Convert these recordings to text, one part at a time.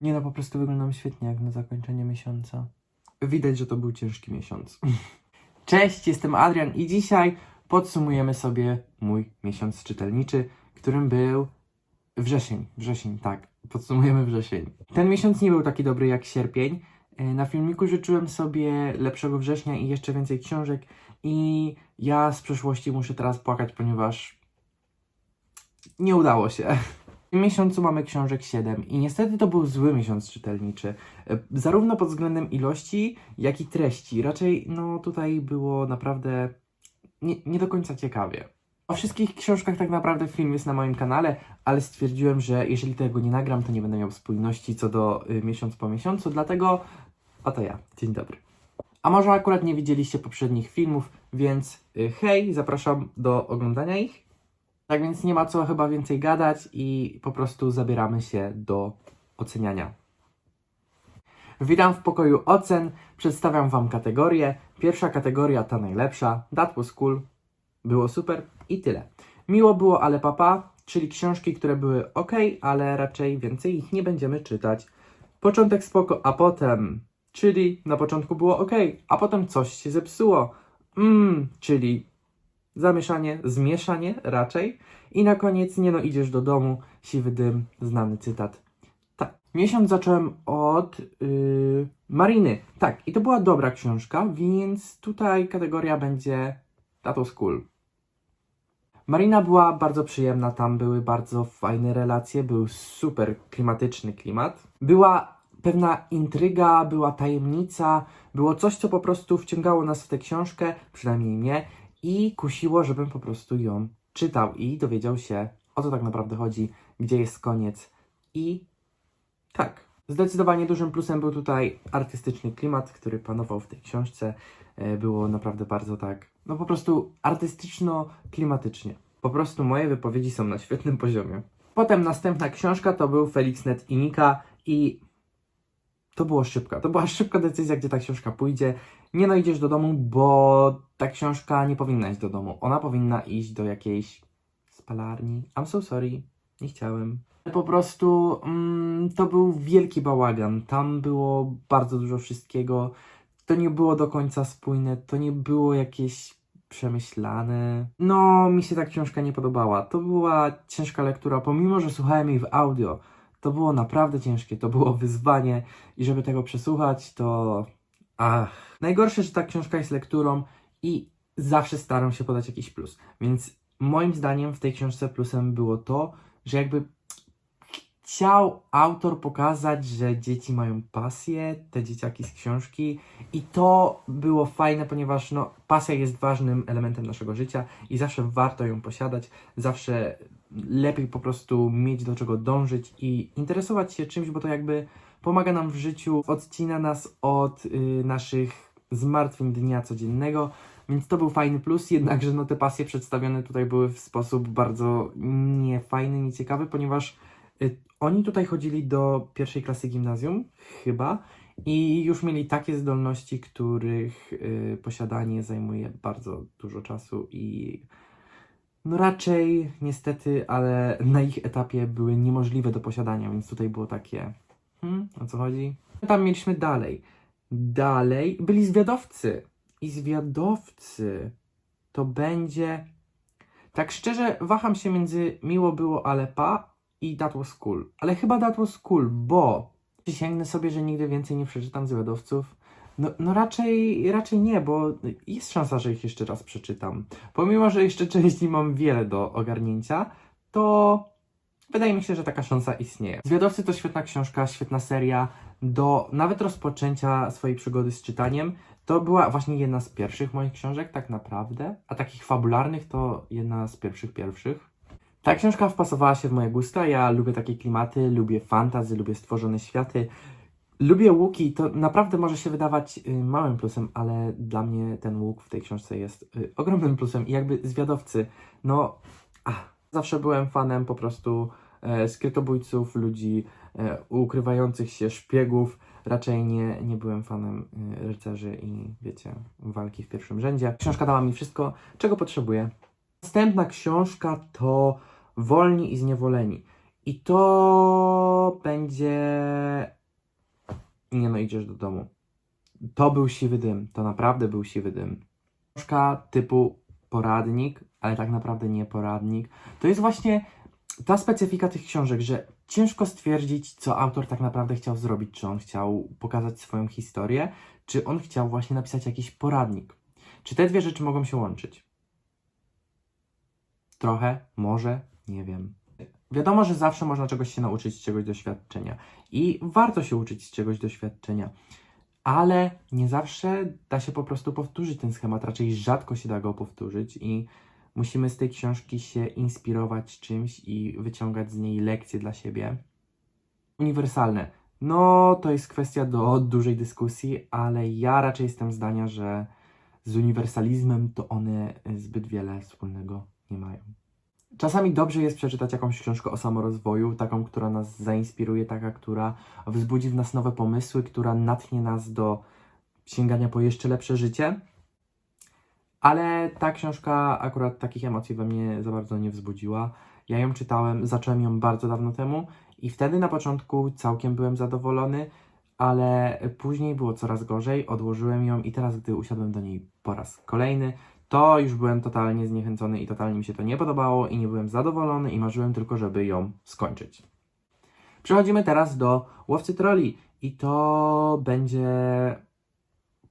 Nie no, po prostu wyglądam świetnie jak na zakończenie miesiąca. Widać, że to był ciężki miesiąc. Cześć, jestem Adrian i dzisiaj podsumujemy sobie mój miesiąc czytelniczy, którym był wrzesień. Wrzesień, tak. Podsumujemy wrzesień. Ten miesiąc nie był taki dobry jak sierpień. E, Na filmiku życzyłem sobie lepszego września i jeszcze więcej książek i ja z przeszłości muszę teraz płakać, ponieważ nie udało się. W tym miesiącu mamy książek 7 i niestety to był zły miesiąc czytelniczy. E, Zarówno pod względem ilości, jak i treści. Raczej, no tutaj było naprawdę nie, nie do końca ciekawie. O wszystkich książkach tak naprawdę film jest na moim kanale, ale stwierdziłem, że jeżeli tego nie nagram, to nie będę miał spójności co do y, miesiąc po miesiącu, dlatego oto ja. Dzień dobry. A może akurat nie widzieliście poprzednich filmów, więc y, hej, zapraszam do oglądania ich. Tak więc nie ma co chyba więcej gadać i po prostu zabieramy się do oceniania. Witam w pokoju ocen. Przedstawiam Wam kategorie. Pierwsza kategoria ta najlepsza. That was cool. Było super i tyle. Miło było, ale papa, czyli książki, które były ok, ale raczej więcej ich nie będziemy czytać. Początek spoko, a potem, czyli na początku było ok, a potem coś się zepsuło. Mmm, czyli zamieszanie, zmieszanie raczej. I na koniec, nie no, idziesz do domu, siwy dym, znany cytat. Tak. Miesiąc zacząłem od yy, Mariny. Tak, i to była dobra książka, więc tutaj kategoria będzie That was cool. Marina była bardzo przyjemna, tam były bardzo fajne relacje, był super klimatyczny klimat. Była pewna intryga, była tajemnica, było coś, co po prostu wciągało nas w tę książkę, przynajmniej mnie, i kusiło, żebym po prostu ją czytał i dowiedział się, o co tak naprawdę chodzi, gdzie jest koniec. I tak. Zdecydowanie dużym plusem był tutaj artystyczny klimat, który panował w tej książce. E, Było naprawdę bardzo tak, no po prostu artystyczno-klimatycznie. Po prostu moje wypowiedzi są na świetnym poziomie. Potem następna książka to był Felixnet i Nika i to było szybka. To była szybka decyzja, gdzie ta książka pójdzie. Nie no, idziesz do domu, bo ta książka nie powinna iść do domu. Ona powinna iść do jakiejś spalarni. I'm so sorry. Nie chciałem. Po prostu mm, to był wielki bałagan. Tam było bardzo dużo wszystkiego. To nie było do końca spójne, to nie było jakieś przemyślane. No, mi się ta książka nie podobała. To była ciężka lektura, pomimo że słuchałem jej w audio. To było naprawdę ciężkie, to było wyzwanie i żeby tego przesłuchać, to. Ach. Najgorsze, że ta książka jest lekturą i zawsze staram się podać jakiś plus. Więc moim zdaniem w tej książce plusem było to, że jakby chciał autor pokazać, że dzieci mają pasję, te dzieciaki z książki i to było fajne, ponieważ no, pasja jest ważnym elementem naszego życia i zawsze warto ją posiadać, zawsze lepiej po prostu mieć do czego dążyć i interesować się czymś, bo to jakby pomaga nam w życiu, odcina nas od y, naszych zmartwień dnia codziennego, więc to był fajny plus, jednakże no, te pasje przedstawione tutaj były w sposób bardzo niefajny, nieciekawy, ponieważ oni tutaj chodzili do pierwszej klasy gimnazjum, chyba, i już mieli takie zdolności, których y, posiadanie zajmuje bardzo dużo czasu i no raczej niestety, ale na ich etapie były niemożliwe do posiadania, więc tutaj było takie hmm, o co chodzi? Tam mieliśmy dalej. Dalej byli zwiadowcy i zwiadowcy to będzie tak szczerze waham się między miło było, ale pa i That Was Cool. Ale chyba That Was Cool, bo przysięgnę sobie, że nigdy więcej nie przeczytam zwiadowców. No, no raczej, raczej nie, bo jest szansa, że ich jeszcze raz przeczytam. Pomimo, że jeszcze części mam wiele do ogarnięcia, to wydaje mi się, że taka szansa istnieje. Zwiadowcy to świetna książka, świetna seria. Do nawet rozpoczęcia swojej przygody z czytaniem to była właśnie jedna z pierwszych moich książek, tak naprawdę. A takich fabularnych to jedna z pierwszych pierwszych. Ta książka wpasowała się w moje gusta. Ja lubię takie klimaty, lubię fantazy, lubię stworzone światy. Lubię łuki, to naprawdę może się wydawać y, małym plusem, ale dla mnie ten łuk w tej książce jest y, ogromnym plusem. I jakby zwiadowcy, no, ach, zawsze byłem fanem po prostu e, skrytobójców, ludzi e, ukrywających się, szpiegów. Raczej nie, nie byłem fanem e, rycerzy i wiecie, walki w pierwszym rzędzie. Książka dała mi wszystko, czego potrzebuję. Następna książka to Wolni i Zniewoleni. I to będzie. Nie no, idziesz do domu. To był siwy dym. To naprawdę był siwy dym. Książka typu poradnik, ale tak naprawdę nie poradnik. To jest właśnie ta specyfika tych książek, że ciężko stwierdzić, co autor tak naprawdę chciał zrobić. Czy on chciał pokazać swoją historię, czy on chciał właśnie napisać jakiś poradnik. Czy te dwie rzeczy mogą się łączyć? Trochę, może, nie wiem. Wiadomo, że zawsze można czegoś się nauczyć z czegoś doświadczenia i warto się uczyć z czegoś doświadczenia, ale nie zawsze da się po prostu powtórzyć ten schemat, raczej rzadko się da go powtórzyć i musimy z tej książki się inspirować czymś i wyciągać z niej lekcje dla siebie. Uniwersalne. No, to jest kwestia do dużej dyskusji, ale ja raczej jestem zdania, że z uniwersalizmem to one zbyt wiele wspólnego nie mają. Czasami dobrze jest przeczytać jakąś książkę o samorozwoju, taką, która nas zainspiruje, taka, która wzbudzi w nas nowe pomysły, która natchnie nas do sięgania po jeszcze lepsze życie. Ale ta książka akurat takich emocji we mnie za bardzo nie wzbudziła. Ja ją czytałem, zacząłem ją bardzo dawno temu i wtedy na początku całkiem byłem zadowolony, ale później było coraz gorzej, odłożyłem ją i teraz, gdy usiadłem do niej po raz kolejny, to już byłem totalnie zniechęcony i totalnie mi się to nie podobało i nie byłem zadowolony i marzyłem tylko, żeby ją skończyć. Przechodzimy teraz do Łowcy Troli i to będzie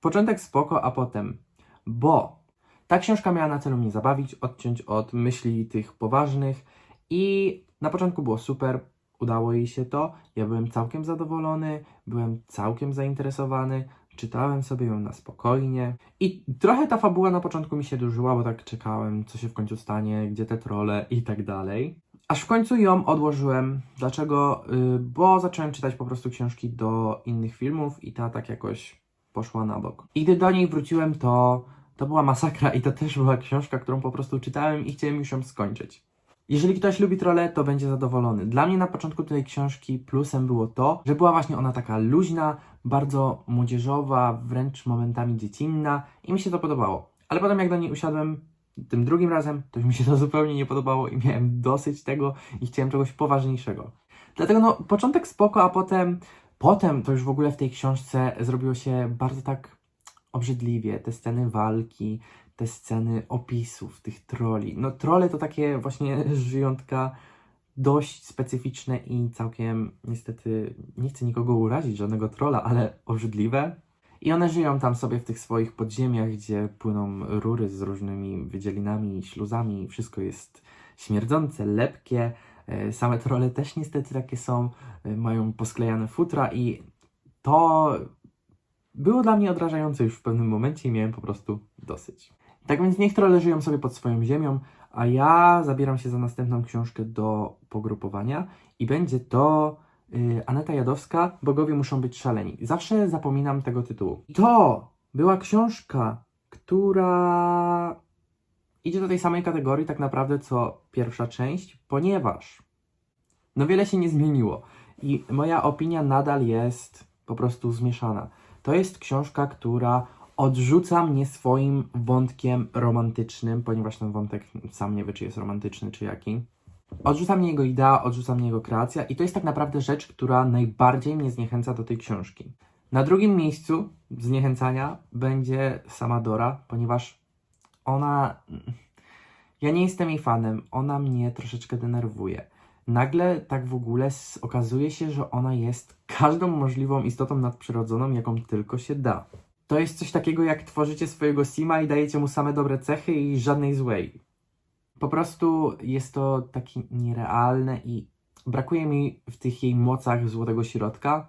początek spoko, a potem, bo ta książka miała na celu mnie zabawić, odciąć od myśli tych poważnych i na początku było super, udało jej się to, ja byłem całkiem zadowolony, byłem całkiem zainteresowany, czytałem sobie ją na spokojnie i trochę ta fabuła na początku mi się dłużyła, bo tak czekałem, co się w końcu stanie, gdzie te trole i tak dalej. Aż w końcu ją odłożyłem. Dlaczego? Yy, bo zacząłem czytać po prostu książki do innych filmów i ta tak jakoś poszła na bok. I gdy do niej wróciłem, to to była masakra i to też była książka, którą po prostu czytałem i chciałem już ją skończyć. Jeżeli ktoś lubi trole, to będzie zadowolony. Dla mnie na początku tej książki plusem było to, że była właśnie ona taka luźna, bardzo młodzieżowa, wręcz momentami dziecinna i mi się to podobało. Ale potem jak do niej usiadłem tym drugim razem, to mi się to zupełnie nie podobało i miałem dosyć tego i chciałem czegoś poważniejszego. Dlatego no, początek spoko, a potem, potem to już w ogóle w tej książce zrobiło się bardzo tak obrzydliwie. Te sceny walki, te sceny opisów tych troli. No trole to takie właśnie żyjątka dość specyficzne i całkiem niestety nie chcę nikogo urazić, żadnego trola, ale obrzydliwe. I one żyją tam sobie w tych swoich podziemiach, gdzie płyną rury z różnymi wydzielinami, śluzami. Wszystko jest śmierdzące, lepkie. E, Same trole też niestety takie są, e, mają posklejane futra i to było dla mnie odrażające już w pewnym momencie i miałem po prostu dosyć. Tak więc niech trole żyją sobie pod swoją ziemią, a ja zabieram się za następną książkę do pogrupowania i będzie to y, Aneta Jadowska, Bogowie muszą być szaleni. Zawsze zapominam tego tytułu. To była książka, która idzie do tej samej kategorii tak naprawdę co pierwsza część, ponieważ no wiele się nie zmieniło i moja opinia nadal jest po prostu zmieszana. To jest książka, która odrzuca mnie swoim wątkiem romantycznym, ponieważ ten wątek sam nie wie, czy jest romantyczny, czy jaki. Odrzuca mnie jego idea, odrzuca mnie jego kreacja i to jest tak naprawdę rzecz, która najbardziej mnie zniechęca do tej książki. Na drugim miejscu zniechęcania będzie sama Dora, ponieważ ona... Ja nie jestem jej fanem, ona mnie troszeczkę denerwuje. Nagle tak w ogóle okazuje się, że ona jest każdą możliwą istotą nadprzyrodzoną, jaką tylko się da. To jest coś takiego, jak tworzycie swojego Sima i dajecie mu same dobre cechy i żadnej złej. Po prostu jest to takie nierealne i brakuje mi w tych jej mocach złotego środka.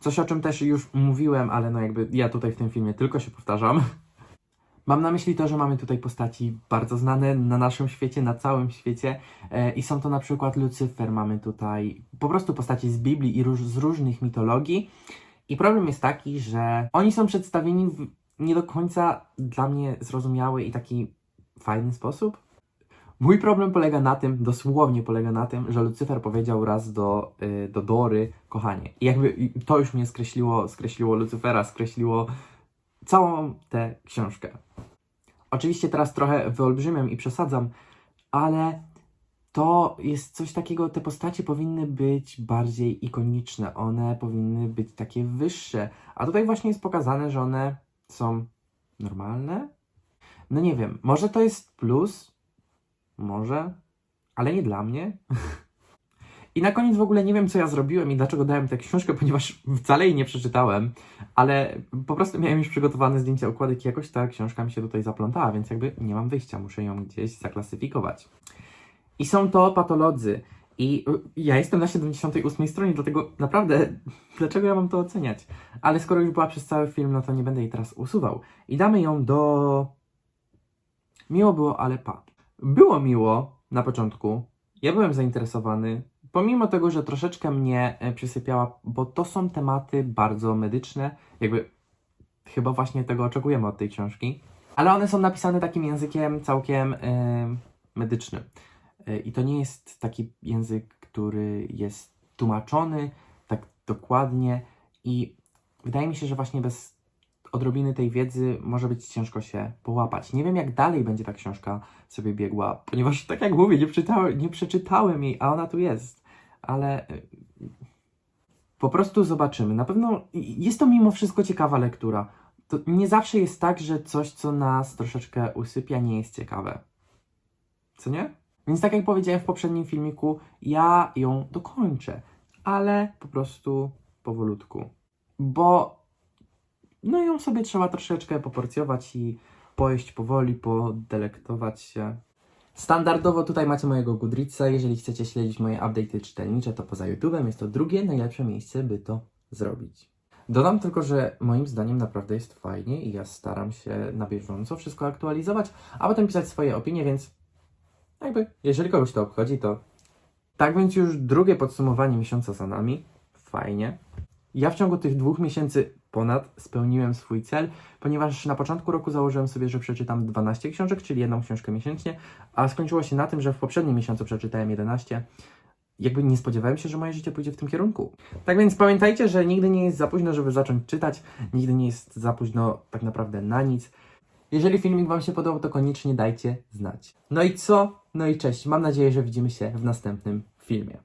Coś o czym też już mówiłem, ale no jakby ja tutaj w tym filmie tylko się powtarzam. Mam na myśli to, że mamy tutaj postaci bardzo znane na naszym świecie, na całym świecie e, i są to na przykład Lucyfer, mamy tutaj po prostu postaci z Biblii i róż, z różnych mitologii. I problem jest taki, że oni są przedstawieni w nie do końca dla mnie zrozumiały i taki fajny sposób. Mój problem polega na tym, dosłownie polega na tym, że Lucyfer powiedział raz do, y, do Dory, kochanie. I jakby to już mnie skreśliło, skreśliło Lucyfera, skreśliło całą tę książkę. Oczywiście teraz trochę wyolbrzymiam i przesadzam, ale to jest coś takiego, te postacie powinny być bardziej ikoniczne, one powinny być takie wyższe, a tutaj właśnie jest pokazane, że one są normalne. No nie wiem, może to jest plus, może, ale nie dla mnie. I na koniec w ogóle nie wiem, co ja zrobiłem i dlaczego dałem tę książkę, ponieważ wcale jej nie przeczytałem, ale po prostu miałem już przygotowane zdjęcia okładek i jakoś ta książka mi się tutaj zaplątała, więc jakby nie mam wyjścia, muszę ją gdzieś zaklasyfikować. I są to patolodzy. I ja jestem na 78 stronie, dlatego naprawdę, dlaczego ja mam to oceniać? Ale skoro już była przez cały film, no to nie będę jej teraz usuwał. I damy ją do... Miło było, ale pa. Było miło na początku. Ja byłem zainteresowany. Pomimo tego, że troszeczkę mnie e, przysypiała, bo to są tematy bardzo medyczne, jakby chyba właśnie tego oczekujemy od tej książki. Ale one są napisane takim językiem całkiem e, medycznym. E, I to nie jest taki język, który jest tłumaczony tak dokładnie i wydaje mi się, że właśnie bez odrobiny tej wiedzy może być ciężko się połapać. Nie wiem, jak dalej będzie ta książka sobie biegła, ponieważ tak jak mówię, nie, przeczytałem, nie przeczytałem jej, a ona tu jest. Ale y, po prostu zobaczymy. Na pewno jest to mimo wszystko ciekawa lektura. To nie zawsze jest tak, że coś, co nas troszeczkę usypia, nie jest ciekawe. Co nie? Więc tak jak powiedziałem w poprzednim filmiku, ja ją dokończę, ale po prostu powolutku. Bo no ją sobie trzeba troszeczkę poporcjować i pojeść powoli, podelektować się. Standardowo tutaj macie mojego Goodreadsa. Jeżeli chcecie śledzić moje update'y czytelnicze, to poza YouTube'em jest to drugie najlepsze miejsce, by to zrobić. Dodam tylko, że moim zdaniem naprawdę jest fajnie i ja staram się na bieżąco wszystko aktualizować, a potem pisać swoje opinie, więc jakby, jeżeli kogoś to obchodzi, to... Tak więc już drugie podsumowanie miesiąca za nami. Fajnie. Ja w ciągu tych dwóch miesięcy ponad spełniłem swój cel, ponieważ na początku roku założyłem sobie, że przeczytam 12 książek, czyli jedną książkę miesięcznie, a skończyło się na tym, że w poprzednim miesiącu przeczytałem 11. Jakby nie spodziewałem się, że moje życie pójdzie w tym kierunku. Tak więc pamiętajcie, że nigdy nie jest za późno, żeby zacząć czytać, nigdy nie jest za późno tak naprawdę na nic. Jeżeli filmik Wam się podobał, to koniecznie dajcie znać. No i co? No i cześć. Mam nadzieję, że widzimy się w następnym filmie.